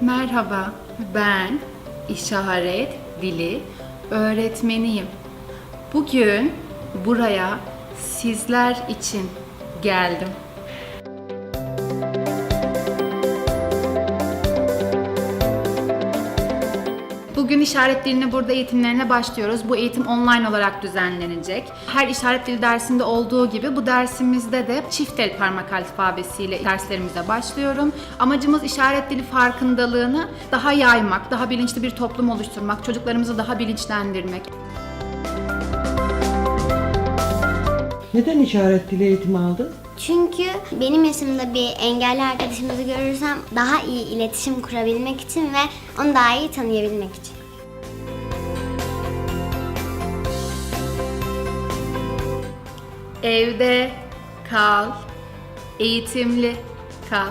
Merhaba, ben işaret dili öğretmeniyim. Bugün buraya sizler için geldim. Bugün işaret diline burada eğitimlerine başlıyoruz. Bu eğitim online olarak düzenlenecek. Her işaret dili dersinde olduğu gibi bu dersimizde de çift el parmak alfabesiyle derslerimize başlıyorum. Amacımız işaret dili farkındalığını daha yaymak, daha bilinçli bir toplum oluşturmak, çocuklarımızı daha bilinçlendirmek. Neden işaret dili eğitimi aldın? Çünkü benim yaşımda bir engelli arkadaşımızı görürsem daha iyi iletişim kurabilmek için ve onu daha iyi tanıyabilmek için. Evde kal, eğitimli kal.